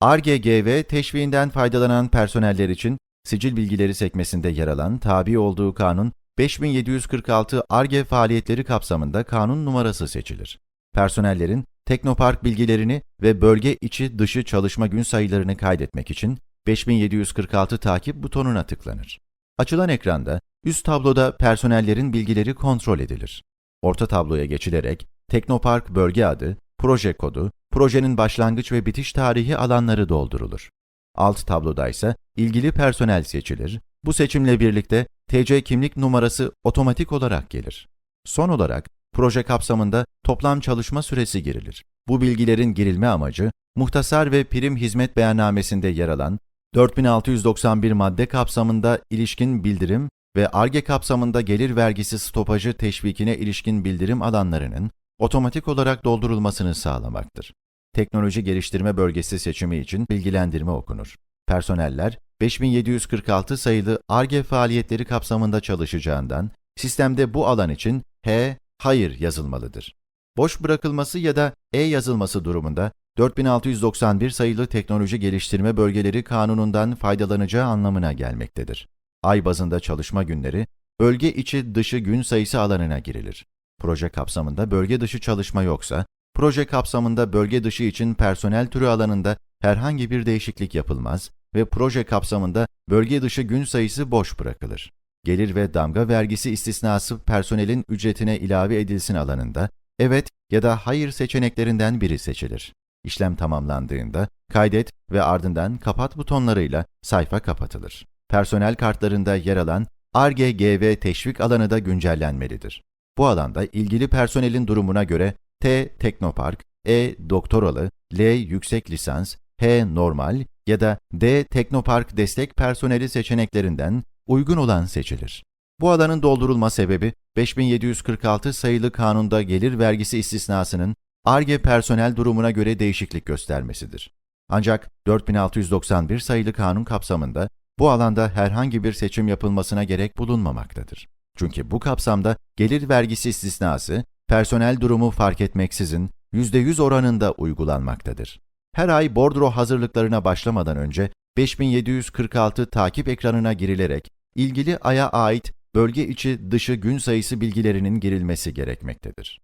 ARGE-GV teşviğinden faydalanan personeller için sicil bilgileri sekmesinde yer alan tabi olduğu kanun 5746 ARGE faaliyetleri kapsamında kanun numarası seçilir. Personellerin Teknopark bilgilerini ve bölge içi dışı çalışma gün sayılarını kaydetmek için 5746 takip butonuna tıklanır. Açılan ekranda üst tabloda personellerin bilgileri kontrol edilir. Orta tabloya geçilerek Teknopark bölge adı, proje kodu, projenin başlangıç ve bitiş tarihi alanları doldurulur. Alt tabloda ise ilgili personel seçilir. Bu seçimle birlikte TC kimlik numarası otomatik olarak gelir. Son olarak proje kapsamında toplam çalışma süresi girilir. Bu bilgilerin girilme amacı, muhtasar ve prim hizmet beyannamesinde yer alan 4691 madde kapsamında ilişkin bildirim ve ARGE kapsamında gelir vergisi stopajı teşvikine ilişkin bildirim alanlarının otomatik olarak doldurulmasını sağlamaktır. Teknoloji Geliştirme Bölgesi seçimi için bilgilendirme okunur. Personeller 5746 sayılı ARGE faaliyetleri kapsamında çalışacağından sistemde bu alan için H, hayır yazılmalıdır. Boş bırakılması ya da E yazılması durumunda 4691 sayılı Teknoloji Geliştirme Bölgeleri Kanunu'ndan faydalanacağı anlamına gelmektedir. Ay bazında çalışma günleri, bölge içi dışı gün sayısı alanına girilir. Proje kapsamında bölge dışı çalışma yoksa, proje kapsamında bölge dışı için personel türü alanında herhangi bir değişiklik yapılmaz ve proje kapsamında bölge dışı gün sayısı boş bırakılır. Gelir ve damga vergisi istisnası personelin ücretine ilave edilsin alanında, evet ya da hayır seçeneklerinden biri seçilir. İşlem tamamlandığında kaydet ve ardından kapat butonlarıyla sayfa kapatılır. Personel kartlarında yer alan ARGE-GV teşvik alanı da güncellenmelidir. Bu alanda ilgili personelin durumuna göre T. Teknopark, E. Doktoralı, L. Yüksek lisans, H. Normal ya da D. Teknopark destek personeli seçeneklerinden uygun olan seçilir. Bu alanın doldurulma sebebi 5746 sayılı kanunda gelir vergisi istisnasının ARGE personel durumuna göre değişiklik göstermesidir. Ancak 4691 sayılı kanun kapsamında bu alanda herhangi bir seçim yapılmasına gerek bulunmamaktadır. Çünkü bu kapsamda gelir vergisi istisnası, personel durumu fark etmeksizin %100 oranında uygulanmaktadır. Her ay bordro hazırlıklarına başlamadan önce 5746 takip ekranına girilerek ilgili aya ait bölge içi dışı gün sayısı bilgilerinin girilmesi gerekmektedir.